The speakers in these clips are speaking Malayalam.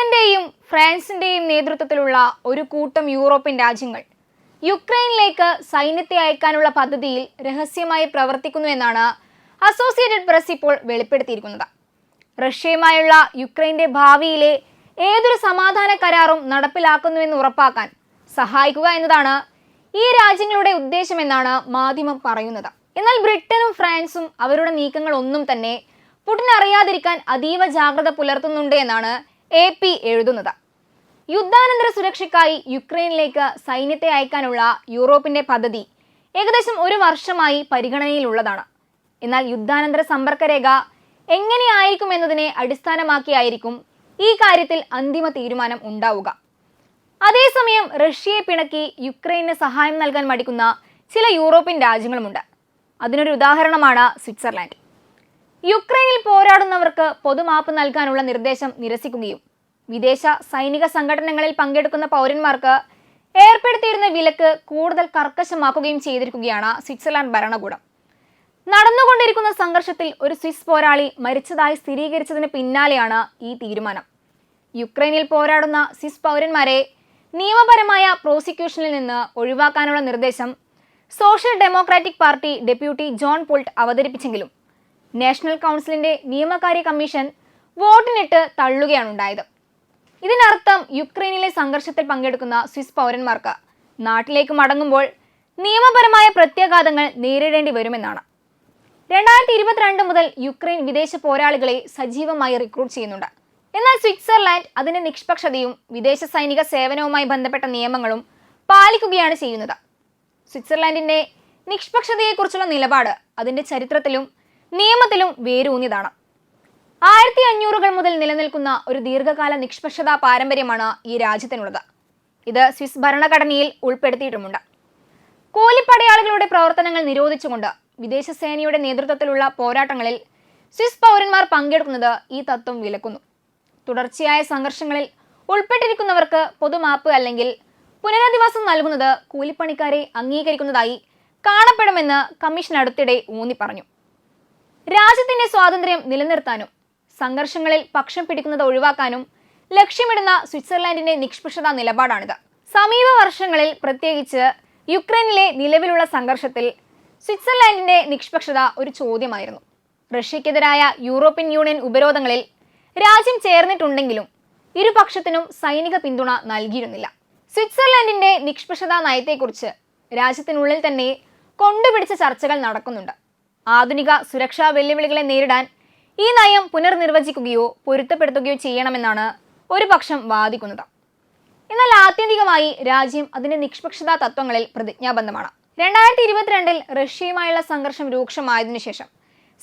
ബ്രിട്ടന്റെയും ഫ്രാൻസിന്റെയും നേതൃത്വത്തിലുള്ള ഒരു കൂട്ടം യൂറോപ്യൻ രാജ്യങ്ങൾ യുക്രൈനിലേക്ക് സൈന്യത്തെ അയക്കാനുള്ള പദ്ധതിയിൽ രഹസ്യമായി പ്രവർത്തിക്കുന്നു എന്നാണ് അസോസിയേറ്റഡ് പ്രസ് ഇപ്പോൾ വെളിപ്പെടുത്തിയിരിക്കുന്നത്. റഷ്യയുമായുള്ള യുക്രൈന്റെ ഭാവിയിലെ ഏതൊരു സമാധാന കരാറും നടപ്പിലാക്കുന്നുവെന്ന് ഉറപ്പാക്കാൻ സഹായിക്കുക എന്നതാണ് ഈ രാജ്യങ്ങളുടെ ഉദ്ദേശമെന്നാണ് മാധ്യമം പറയുന്നത്. എന്നാൽ ബ്രിട്ടനും ഫ്രാൻസും അവരുടെ നീക്കങ്ങൾ ഒന്നും തന്നെ പുടിൻ അറിയാതിരിക്കാൻ അതീവ ജാഗ്രത പുലർത്തുന്നുണ്ട് എന്നാണ് എ പി എഴുതുന്നത്. യുദ്ധാനന്തര സുരക്ഷയ്ക്കായി യുക്രൈനിലേക്ക് സൈന്യത്തെ അയക്കാനുള്ള യൂറോപ്പിന്റെ പദ്ധതി ഏകദേശം ഒരു വർഷമായി പരിഗണനയിലുള്ളതാണ്. എന്നാൽ യുദ്ധാനന്തര സമ്പർക്കരേഖ എങ്ങനെയായിരിക്കും എന്നതിനെ അടിസ്ഥാനമാക്കിയായിരിക്കും ഈ കാര്യത്തിൽ അന്തിമ തീരുമാനം ഉണ്ടാവുക. അതേസമയം റഷ്യയെ പിണക്കി യുക്രൈന് സഹായം നൽകാൻ മടിക്കുന്ന ചില യൂറോപ്യൻ രാജ്യങ്ങളുമുണ്ട്. അതിനൊരു ഉദാഹരണമാണ് സ്വിറ്റ്സർലാൻഡ്. യുക്രൈനിൽ പോരാടുന്നവർക്ക് പൊതുമാപ്പ് നൽകാനുള്ള നിർദ്ദേശം നിരസിക്കുകയും വിദേശ സൈനിക സംഘടനകളിൽ പങ്കെടുക്കുന്ന പൗരന്മാർക്ക് ഏർപ്പെടുത്തിയിരുന്ന വിലക്ക് കൂടുതൽ കർക്കശമാക്കുകയും ചെയ്തിരിക്കുകയാണ് സ്വിറ്റ്സർലാൻഡ് ഭരണകൂടം. നടന്നുകൊണ്ടിരിക്കുന്ന സംഘർഷത്തിൽ ഒരു സ്വിസ് പോരാളി മരിച്ചതായി സ്ഥിരീകരിച്ചതിന് പിന്നാലെയാണ് ഈ തീരുമാനം. യുക്രൈനിൽ പോരാടുന്ന സ്വിസ് പൗരന്മാരെ നിയമപരമായ പ്രോസിക്യൂഷനിൽ നിന്ന് ഒഴിവാക്കാനുള്ള നിർദ്ദേശം social democratic party deputy Jon Pult അവതരിപ്പിച്ചെങ്കിലും national കൗൺസിലിന്റെ നിയമകാര്യ കമ്മീഷൻ വോട്ടിനിട്ട് തള്ളുകയാണ് ഉണ്ടായത്. ഇതിനർത്ഥം യുക്രൈനിലെ സംഘർഷത്തിൽ പങ്കെടുക്കുന്ന സ്വിസ് പൗരന്മാർക്ക് നാട്ടിലേക്ക് മടങ്ങുമ്പോൾ നിയമപരമായ പ്രത്യാഘാതങ്ങൾ നേരിടേണ്ടി വരുമെന്നാണ്. രണ്ടായിരത്തി ഇരുപത്തിരണ്ട് മുതൽ യുക്രൈൻ വിദേശ പോരാളികളെ സജീവമായി റിക്രൂട്ട് ചെയ്യുന്നുണ്ട്. എന്നാൽ സ്വിറ്റ്സർലാൻഡ് അതിന്റെ നിഷ്പക്ഷതയും വിദേശ സൈനിക സേവനവുമായി ബന്ധപ്പെട്ട നിയമങ്ങളും പാലിക്കുകയാണ് ചെയ്യുന്നത്. സ്വിറ്റ്സർലാൻഡിന്റെ നിഷ്പക്ഷതയെക്കുറിച്ചുള്ള നിലപാട് അതിന്റെ ചരിത്രത്തിലും നിയമത്തിലും വേരൂന്നിയതാണ്. ആയിരത്തി അഞ്ഞൂറുകൾ മുതൽ നിലനിൽക്കുന്ന ഒരു ദീർഘകാല നിഷ്പക്ഷതാ പാരമ്പര്യമാണ് ഈ രാജ്യത്തിനുള്ളത്. ഇത് സ്വിസ് ഭരണഘടനയിൽ ഉൾപ്പെടുത്തിയിട്ടുമുണ്ട്. കൂലിപ്പടയാളികളുടെ പ്രവർത്തനങ്ങൾ നിരോധിച്ചുകൊണ്ട് വിദേശ സേനയുടെ നേതൃത്വത്തിലുള്ള പോരാട്ടങ്ങളിൽ സ്വിസ് പൗരന്മാർ പങ്കെടുക്കുന്നത് ഈ തത്വം വിലക്കുന്നു. തുടർച്ചയായ സംഘർഷങ്ങളിൽ ഉൾപ്പെട്ടിരിക്കുന്നവർക്ക് പൊതുമാപ്പ് അല്ലെങ്കിൽ പുനരധിവാസം നൽകുന്നത് കൂലിപ്പണിക്കാരെ അംഗീകരിക്കുന്നതായി കാണപ്പെടുമെന്ന് കമ്മീഷൻ അടുത്തിടെ ഊന്നി പറഞ്ഞു രാജ്യത്തിന്റെ സ്വാതന്ത്ര്യം നിലനിർത്താനും സംഘർഷങ്ങളിൽ പക്ഷം പിടിക്കുന്നത് ഒഴിവാക്കാനും ലക്ഷ്യമിടുന്ന സ്വിറ്റ്സർലാൻഡിന്റെ നിഷ്പക്ഷതാ നിലപാടാണിത്. സമീപ വർഷങ്ങളിൽ പ്രത്യേകിച്ച് യുക്രൈനിലെ നിലവിലുള്ള സംഘർഷത്തിൽ സ്വിറ്റ്സർലാൻഡിന്റെ നിഷ്പക്ഷത ഒരു ചോദ്യമായിരുന്നു. റഷ്യക്കെതിരായ യൂറോപ്യൻ യൂണിയൻ ഉപരോധങ്ങളിൽ രാജ്യം ചേർന്നിട്ടുണ്ടെങ്കിലും ഇരുപക്ഷത്തിനും സൈനിക പിന്തുണ നൽകിയിരുന്നില്ല. സ്വിറ്റ്സർലാൻഡിന്റെ നിഷ്പക്ഷതാ നയത്തെക്കുറിച്ച് രാജ്യത്തിനുള്ളിൽ തന്നെ കൊണ്ടുപിടിച്ച ചർച്ചകൾ നടക്കുന്നുണ്ട്. ആധുനിക സുരക്ഷാ വെല്ലുവിളികളെ നേരിടാൻ ഈ നയം പുനർനിർവചിക്കുകയോ പൊരുത്തപ്പെടുത്തുകയോ ചെയ്യണമെന്നാണ് ഒരു പക്ഷം വാദിക്കുന്നത്. എന്നാൽ ആത്യന്തികമായി രാജ്യം അതിന്റെ നിഷ്പക്ഷതാ തത്വങ്ങളിൽ പ്രതിജ്ഞാബദ്ധമാണ്. രണ്ടായിരത്തി ഇരുപത്തിരണ്ടിൽ റഷ്യയുമായുള്ള സംഘർഷം രൂക്ഷമായതിനു ശേഷം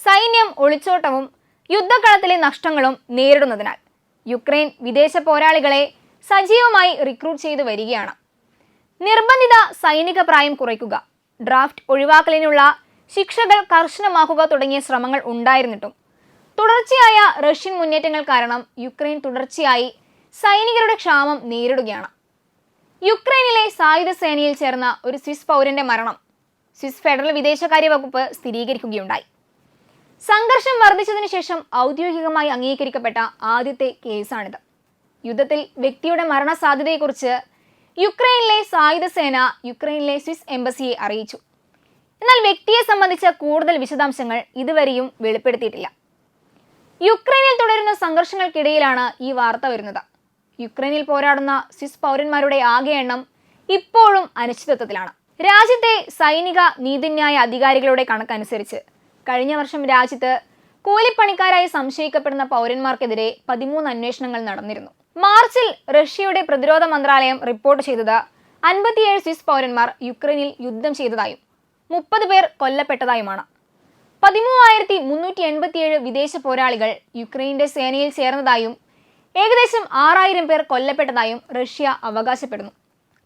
സൈന്യം ഒളിച്ചോട്ടവും യുദ്ധക്കളത്തിലെ നഷ്ടങ്ങളും നേരിടുന്നതിനാൽ യുക്രൈൻ വിദേശ പോരാളികളെ സജീവമായി റിക്രൂട്ട് ചെയ്തു വരികയാണ്. നിർബന്ധിത സൈനിക പ്രായം കുറയ്ക്കുക ഡ്രാഫ്റ്റ് ഒഴിവാക്കലിനുള്ള ശിക്ഷകൾ കർശനമാക്കുക തുടങ്ങിയ ശ്രമങ്ങൾ ഉണ്ടായിരുന്നിട്ടും. തുടർച്ചയായ റഷ്യൻ മുന്നേറ്റങ്ങൾ കാരണം യുക്രൈൻ തുടർച്ചയായി സൈനികരുടെ ക്ഷാമം നേരിടുകയാണ്. യുക്രൈനിലെ സായുധ സേനയിൽ ചേർന്ന ഒരു സ്വിസ് പൗരന്റെ മരണം സ്വിസ് ഫെഡറൽ വിദേശകാര്യ വകുപ്പ് സ്ഥിരീകരിക്കുകയുണ്ടായി. സംഘർഷം വർദ്ധിച്ചതിനു ശേഷം ഔദ്യോഗികമായി അംഗീകരിക്കപ്പെട്ട ആദ്യത്തെ കേസാണിത്. യുദ്ധത്തിൽ വ്യക്തിയുടെ മരണസാധ്യതയെക്കുറിച്ച് യുക്രൈനിലെ സായുധ സേന യുക്രൈനിലെ സ്വിസ് എംബസിയെ അറിയിച്ചു. എന്നാൽ വ്യക്തിയെ സംബന്ധിച്ച കൂടുതൽ വിശദാംശങ്ങൾ ഇതുവരെയും വെളിപ്പെടുത്തിയിട്ടില്ല. യുക്രൈനിൽ തുടരുന്ന സംഘർഷങ്ങൾക്കിടയിലാണ് ഈ വാർത്ത വരുന്നത്. യുക്രൈനിൽ പോരാടുന്ന സ്വിസ് പൗരന്മാരുടെ ആകെ എണ്ണം ഇപ്പോഴും അനിശ്ചിതത്വത്തിലാണ്. രാജ്യത്തെ സൈനിക നീതിന്യായ അധികാരികളുടെ കണക്കനുസരിച്ച് കഴിഞ്ഞ വർഷം രാജ്യത്ത് കൂലിപ്പണിക്കാരായി സംശയിക്കപ്പെടുന്ന പൗരന്മാർക്കെതിരെ പതിമൂന്ന് അന്വേഷണങ്ങൾ നടന്നിരുന്നു. മാർച്ചിൽ റഷ്യയുടെ പ്രതിരോധ മന്ത്രാലയം റിപ്പോർട്ട് ചെയ്തത് അൻപത്തിയേഴ് സ്വിസ് പൗരന്മാർ യുക്രൈനിൽ യുദ്ധം ചെയ്തതായും മുപ്പത് പേർ കൊല്ലപ്പെട്ടതായുമാണ്. പതിമൂവായിരത്തി മുന്നൂറ്റി എൺപത്തിയേഴ് വിദേശ പോരാളികൾ യുക്രൈന്റെ സേനയിൽ ചേർന്നതായും ഏകദേശം ആറായിരം പേർ കൊല്ലപ്പെട്ടതായും റഷ്യ അവകാശപ്പെടുന്നു.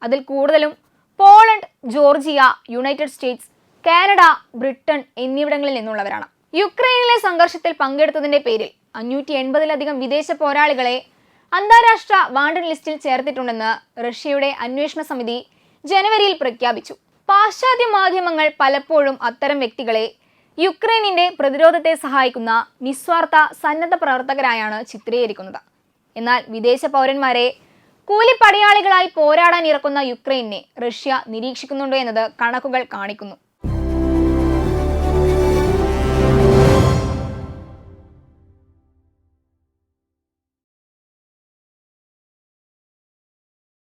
അതിൽ കൂടുതലും Poland Georgia United States Canada Britain എന്നിവിടങ്ങളിൽ നിന്നുള്ളവരാണ്. യുക്രൈനിലെ സംഘർഷത്തിൽ പങ്കെടുത്തതിന്റെ പേരിൽ അഞ്ഞൂറ്റി എൺപതിലധികം വിദേശ പോരാളികളെ അന്താരാഷ്ട്ര വാണ്ടഡ് ലിസ്റ്റിൽ ചേർത്തിട്ടുണ്ടെന്ന് റഷ്യയുടെ അന്വേഷണ സമിതി ജനുവരിയിൽ പ്രഖ്യാപിച്ചു. പാശ്ചാത്യ മാധ്യമങ്ങൾ പലപ്പോഴും അത്തരം വ്യക്തികളെ യുക്രൈനിന്റെ പ്രതിരോധത്തെ സഹായിക്കുന്ന നിസ്വാർത്ഥ സന്നദ്ധ പ്രവർത്തകരായാണ് ചിത്രീകരിക്കുന്നത്. എന്നാൽ വിദേശ പൗരന്മാരെ കൂലിപ്പടയാളികളായി പോരാടാൻ ഇറക്കുന്ന യുക്രൈനെ റഷ്യ നിരീക്ഷിക്കുന്നുണ്ടോ എന്നത് കണക്കുകൾ കാണിക്കുന്നു.